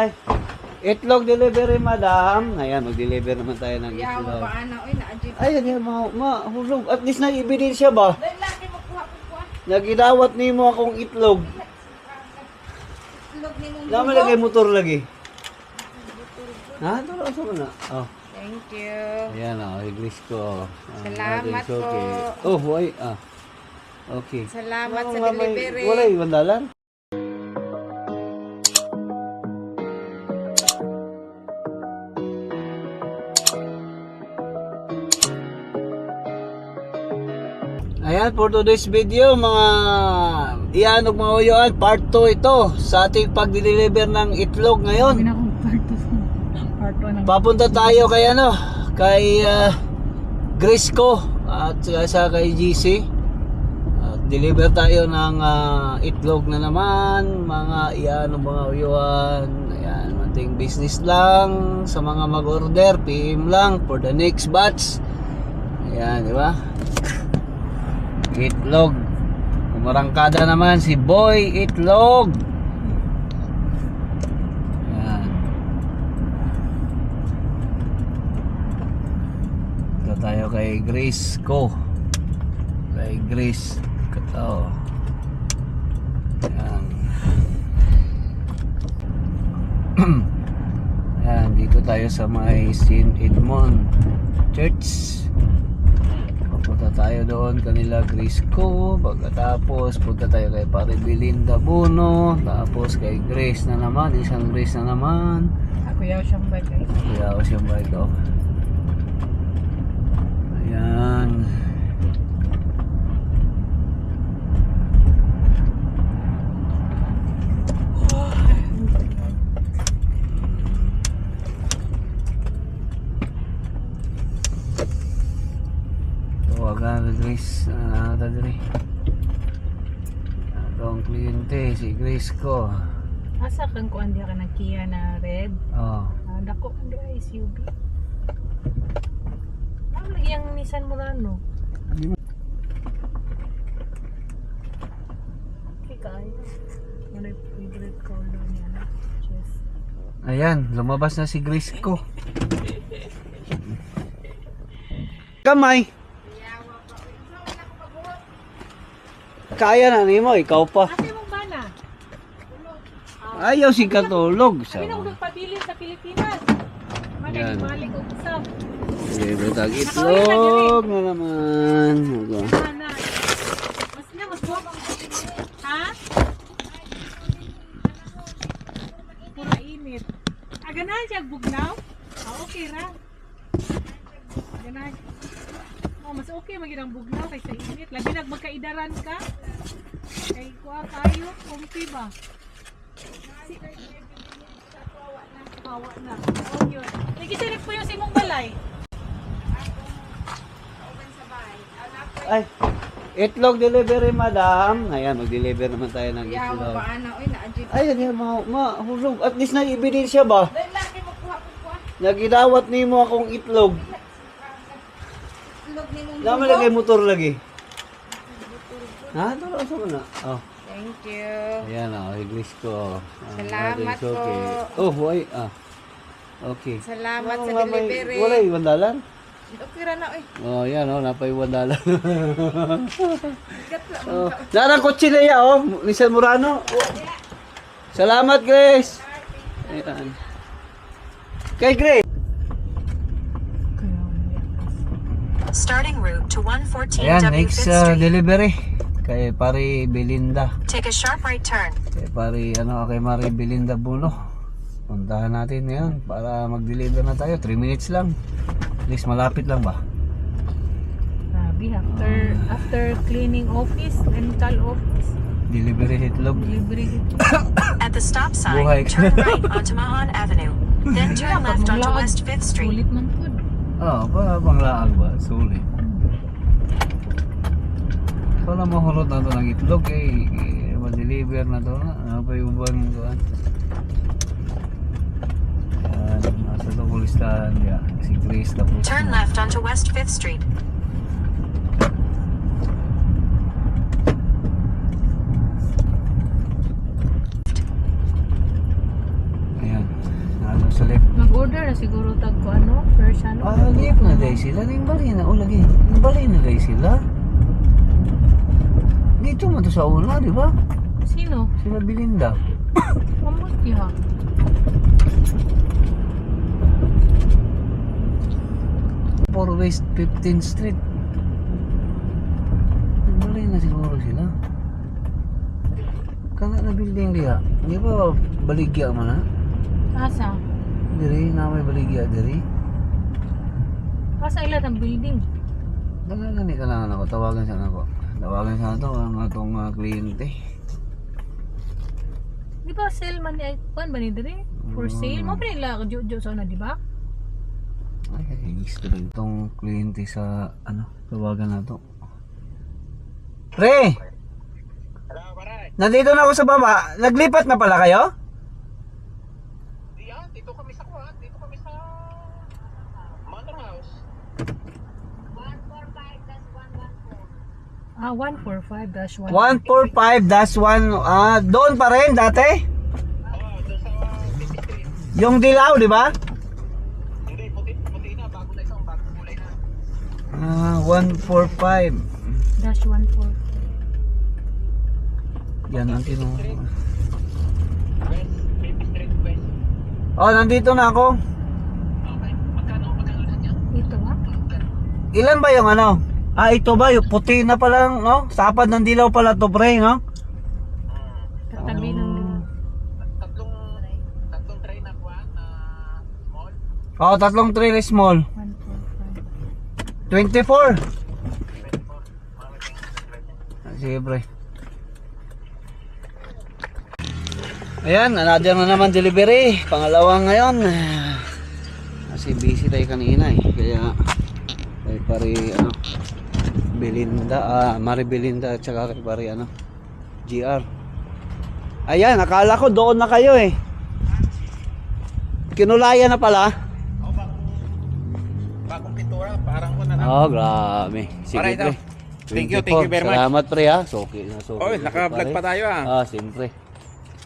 Ay, itlog delivery, madam. Ayan, mag-deliver naman tayo ng Yawa itlog. ba ana oy naadjud. Ay, yan, ma, mahulog. At least na ebidensya ba? Dahil laki mo kuha ko kuha. Nagidawat ni mo akong itlog. Tulog ni mong Lama lagay motor lagi. Ha? Turo sa na. Oh. Thank you. Ayan oh, English ko. Ah, Salamat okay. po. Oh, boy. Ah. Okay. Salamat sa may- delivery. Wala yung dalan. Ayan, for today's video, mga iyanog mga uyuan, part 2 ito sa ating pag-deliver ng itlog ngayon. na akong part 2. Part 2 ng Papunta tayo kay ano, kay uh, Grisco at saka sa kay GC. At deliver tayo ng ah, itlog na naman, mga iyan mga uyuan. Ayan, ating business lang sa mga mag-order, PM lang for the next batch. Ayan, di ba? Itlog. Kumarangkada naman si Boy Itlog. Ayan. Ito tayo kay Grace Ko. Kay Grace Katao. Ayan. Ayan, dito tayo sa may St. Edmond Church. Punta tayo doon kanila Ko. Pagkatapos punta tayo kay Pare Belinda Buno. Tapos kay Grace na naman. Isang Grace na naman. Ako yaw siyang. Kaya ako siyang bike ko. Ayan. Na Grace. Ah, tadri. Ito ang kliyente, si Grace ko. Asa kang kuan diha ka na Kia na red? Oh. Ah, dako ang diha SUV. Ano lagi ang Nissan Murano? Okay kaya. Ano yung favorite color niya na? Just Ayan, lumabas na si Grace ko. Kamay. Kaya na ni mo, ikaw pa. Ate mong bana? Ayaw si katulog. Kami na Sa magpabilin sa Pilipinas. Yan. balik og usap. Butag itlog na naman. Ana. Mas na mas buwag Ha? Pura init. Ah, ganahan siya bugnaw? Ah, okay ra. Ganahan. Oh, mas okay maging ang bugnaw kaysa init. Labi nag magkaidaran ka. Kay kuha kayo, kumpi ba? Si Kawa na. Oh, yun. Po yung simong balay. Ay, itlog delivery, madam. Ayan, mag-deliver naman tayo ng Yawa itlog. ba ana oy naadjud. Ay, yan, ma mahulog. At least na ebidensya ba? Dahil laki mo kuha ko kuha. Nagidawat ni mo akong itlog. Tulog ni mong Lama lagay motor lagi. Ha? Turo sa na. Oh. Thank you. Ayan oh, English ko. Ah, Salamat natin, okay. po. Oh, boy. Ah. Okay. Salamat Ano sa may- delivery. Wala yung dalan. Okay ra na oy. Oh, yan oh, napay dalan. Bigat lang. oh. Nara na ya oh, Nissan Murano. Oh. Salamat, Grace. Ayan. Kay Grace. Starting route to 114 Ayan, W next uh, delivery. Kay Pari Belinda. Take a sharp right turn. Kay Pari, ano, kay Mari Belinda Buno. Puntahan natin ngayon para mag-deliver na tayo. 3 minutes lang. At least malapit lang ba? Grabe, after after cleaning office, dental office, Delivery itlog. delivery. At the stop sign, turn right onto Mahan Avenue. Then turn left onto West 5th Street. Oo, oh, para panglaag ba? Sulit. Para mahulot na to ng itlog eh. eh ma-deliver na to na. Ano pa yung buwan ko? Yan, nasa to pulistahan. Yeah, si Grace tapos. Turn left onto West 5th Street. Ayan. order na siguro tag ko ano, version ano. Ah, liip na dahil sila. Ning bali na. O lagi. Ning bali na dahil sila. Dito man to sa una, di ba? Sino? Sila Belinda. Mamuti ha. For West 15th Street. Bali na siguro sila. Kana na building diha. Di ba baligya man na? Asa? Diri na may baligya diri. Asa ila ang building? Dala ni ka lang ako tawagan sa ako. Tawagan sa ato ang atong mga kliyente. Di ba sale man ni kuan ba ni dire? For Mm. sale mo pa nila jojo sa na di ba? Ay, gusto rin itong kliyente sa ano, tawagan na to. Pre! Nandito na ako sa baba. Naglipat na pala kayo? Dito kami sa kuha, dito kami sa Mother House. Ah, 145-1. 145-1. Ah, doon pa rin dati? Oo, doon sa City Street. Yung dilaw, di ba? Hindi, puti, puti na, bago na isang bagong kulay na. Ah, 145. Dash 14. Yan ang tinong. West, 50 Street West. Oh, nandito na ako. Okay, magkano, magkano lahat yan? Ito ah. Ilan ba yung ano? Ah, ito ba? Yung puti na pala, no? Sapad ng dilaw pala to, pre, no? Katabi ng Tatlong, tatlong tray na kuha na small. Oh, tatlong tray na small. 145. 24. 24. Marating Ah, Sige, pre. Ayan, another na naman delivery. Pangalawa ngayon. Kasi busy tayo kanina eh. Kaya, kay pare, ano, Belinda, ah, Mari Belinda at saka kay pare, ano, GR. Ayan, akala ko doon na kayo eh. Kinulaya na pala. Oh, bagong, bagong pintura, parang ko na lang. Oh, grabe. Sige, Alright, pre. oh. Thank you, thank you very much. Salamat, pre, ha. So, okay na, so. Oy, naka-vlog pa tayo ah. Ah, siyempre.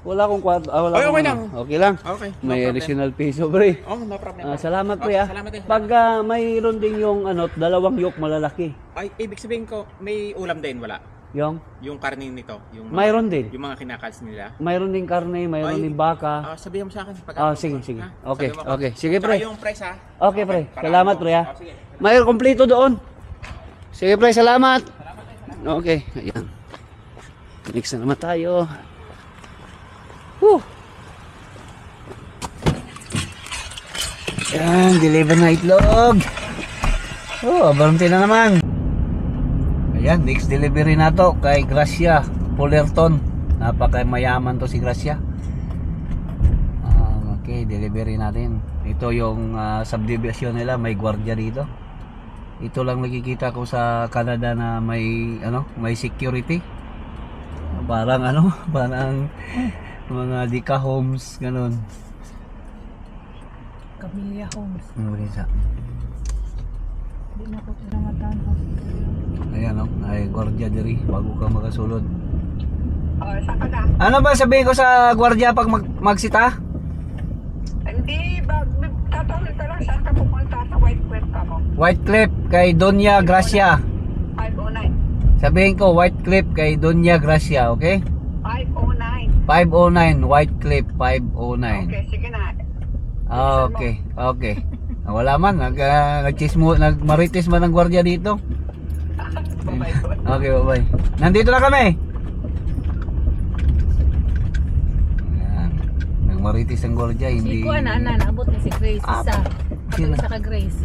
Wala akong kwarto. Ah, wala Oy, akong okay ano. lang. Okay lang. Okay, no May problem. additional piso, pre. Oh, no problem. Ah, salamat, pre, Oh, ah. Salamat din. Pag ah, mayroon din yung ano, dalawang yok malalaki. Ay, ibig sabihin ko, may ulam din, wala. Yung? Yung karne nito. Yung mga, Mayroon din. Yung mga kinakals nila. Mayroon din karne, mayroon Ay. din baka. Ah, sabihan mo sa akin. Pag Ah, sige, sige. Ha? Okay, mo ako. okay. Sige, Tsaka pre. yung price ha. Okay, pre. para Salamat, ano. pre, ah. Oh, sige. Mayroon kompleto doon. Sige, pre. Salamat. Okay. Ayan. Next na naman tayo. Whew. Ayan, deliver na itlog. Oh, baronti na naman. Ayan, next delivery na to kay Gracia Fullerton. Napaka mayaman to si Gracia. Ah, okay, delivery natin. Ito yung ah, subdivision nila, may gwardiya dito. Ito lang nakikita ko sa Canada na may ano, may security. Parang ano, parang mga Dika homes ganun. Camellia Homes. Ano ba sa? Hindi na ko pinamatan. Ayan oh, ay gwardiya diri bago ka makasulod. Oh, ka na? Ano ba sabihin ko sa gwardiya pag mag magsita? Hindi, ba, tatanong ka lang saan ka pupunta sa White Cliff ka mo? White Cliff kay Donya Gracia. 509. Sabihin ko White Cliff kay Donya Gracia, okay? 509. 509 White Cliff 509. Okay, sige na. Ah, okay. Okay. Ah, Wala man nag uh, nagchismo nagmarites man ang gwardiya dito. Okay, bye-bye. Nandito na kami. Ayan. Nagmarites ang gwardiya, Si hindi Kuan na ana naabot na si Grace Ah, isa. sino? Katong isa ka Grace.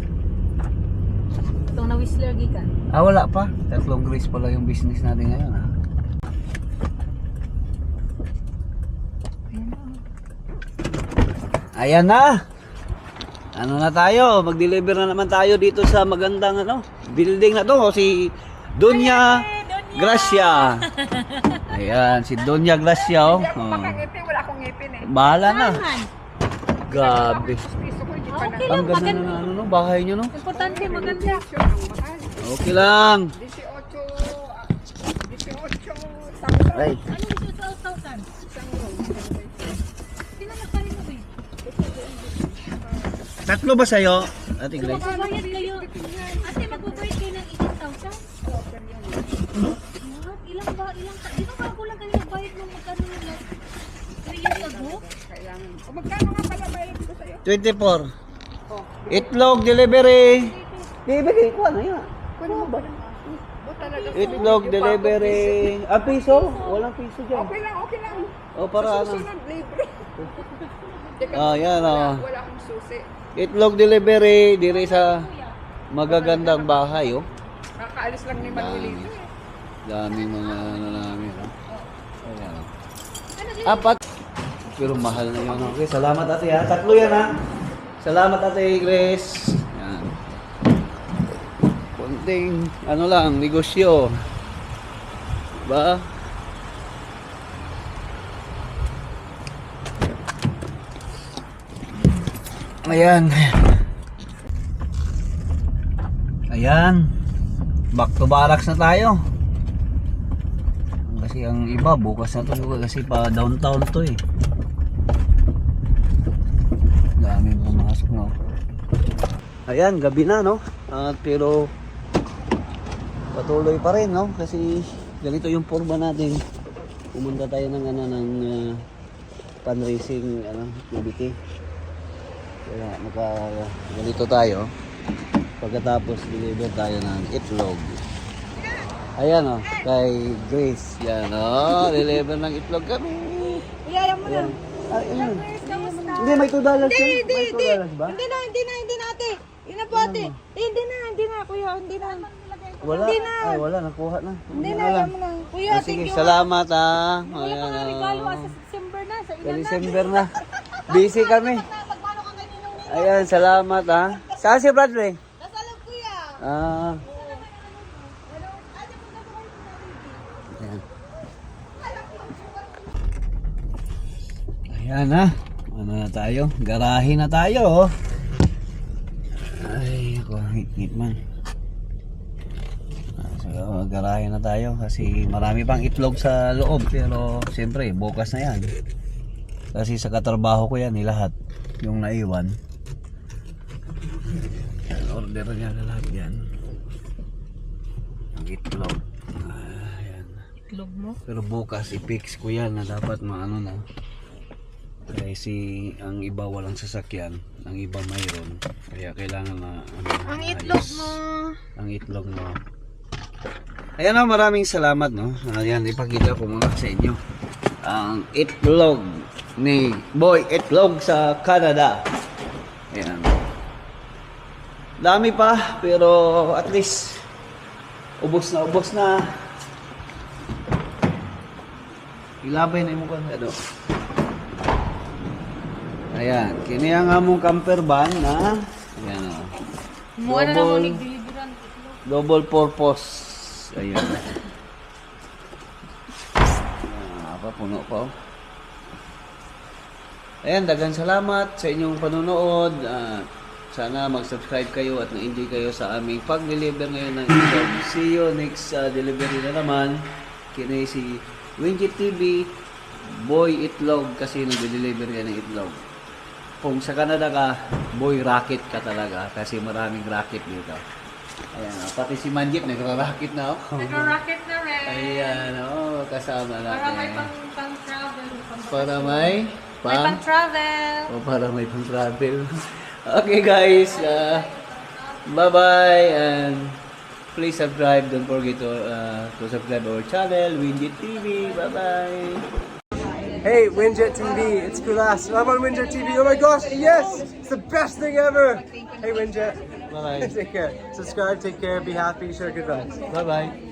Itong na Whistler gikan. Ah, wala pa. Tatlong grace pala yung business natin ngayon, ha? Ayan na. Ano na tayo? Mag-deliver na naman tayo dito sa magandang ano, building na to. Si Donya Gracia. Ayan, si Donya Gracia, oh. Hindi ako oh. makangipin, wala akong ngipin eh. Bahala na. Grabe. Okay Ang lang, ganda maganda. na ano, no, bahay nyo, no? Importante maganda. Ang. Okay lang. 18, ah, 18,000. Ay. Ano gusto sa 1,000? Isang room. Sino na pa rin mo eh? Tatlo ba sa'yo, Ate Grace? Magbabayad kayo. Ate, magbabayad kayo ng 18,000? What? Ilang ba? Ilang ka? Di ba bago lang kayo nagbayad nung magkano yung last 3 years ago? Kailangan. O magkano nga pala bayad ko sa'yo? 24. Itlog delivery. Delivery ko ano yun? Kuno mo ba? Itlog delivery. Ah, piso? Walang piso dyan. Okay lang, okay lang. O para ano? Susunod, libre. Ah, yan o. wala akong susi. Itlog delivery dire sa magagandang bahay oh. Kakaalis lang ni Manuelito. Daming mga ano namin oh. Ayan. oh. Apat. Pero mahal na yun. Okay, salamat ate ha. Tatlo yan ha. Salamat ate Grace. Yan. Konting ano lang, negosyo. Ba? Ayan. Ayan. Back to barracks na tayo. Kasi ang iba bukas na to kasi pa downtown to eh. Daming pumasok no. Ayan, gabi na no. At pero patuloy pa rin no kasi ganito yung forma natin. Pumunta tayo ng ano ng uh, fundraising ano activity. Kaya naka ganito tayo. Pagkatapos deliver tayo ng itlog. Ayan o, kay Grace. Yan o, deliver ng itlog kami. Iyaya mo na. Ayan. Ah, ayun. Hindi, may 2 dollars yan. May 2 dollars ba? Hindi na, hindi na, hindi na ate. Yun na po ate. Eh, hindi na, hindi na kuya, hindi na. Wala. Hindi na. Ay, wala. Nakuha na. Hindi na, alam mo na. Kuya, Ah, thank sige, you. salamat ah. Wala pa nga ah. regalo ah, sa December na. Sa Sa ilan na? December na. Busy kami. Ayan, salamat ah. Saan si Bradley? Nasa loob kuya. Ah. Ayan. Ayan na. Ano na tayo? Garahe na tayo. oh. Ay, ako, hit man. Ah, So, garahe na tayo kasi marami pang itlog sa loob pero siyempre bukas na yan. Kasi sa katrabaho ko yan eh, lahat yung naiwan. Yan, order niya na lahat yan. Ang itlog. Ah, yan. Itlog mo? Pero bukas i-fix ko yan na dapat maano na. Kasi ang iba walang sasakyan, ang iba mayroon. Kaya kailangan na ano, ang itlog mo. Ang itlog mo. Ayan na, maraming salamat no. Ayan, ipakita ko muna sa inyo. Ang itlog ni Boy Itlog sa Canada. Dami pa, pero at least ubos na ubos na. Ilabay na mo kan ano. Ayan, kini ang among camper van na ayan oh. Muha na mo Double- purpose. Ayan. Ah, apa puno pa oh. Ayan, dagang salamat sa inyong panonood. Ah, sana mag-subscribe kayo at na-enjoy kayo sa aming pag-deliver ngayon ng itlog. See you next ah, delivery na naman. Kini si Winjit TV, Boy Itlog kasi nag-deliver yan ng itlog. Kung sa Canada ka, boy rocket ka talaga kasi maraming rocket dito. Ayan, oh, pati si Manjit nagra-rocket na oh. Nag-rocket na rin. Ayan, oh, kasama natin. Para may pang, pang. Para may May pang, pang travel. oh, para may pang travel. Okay guys, uh, bye-bye and please subscribe. Don't forget to, uh, to subscribe our channel, winjet TV. Bye-bye. Hey, Winjet TV, it's Kulas. I'm on Winjet TV. Oh my gosh, yes! It's the best thing ever! Hey, Winjet. Bye-bye. take care. Subscribe, take care, be happy, share good vibes. Bye-bye.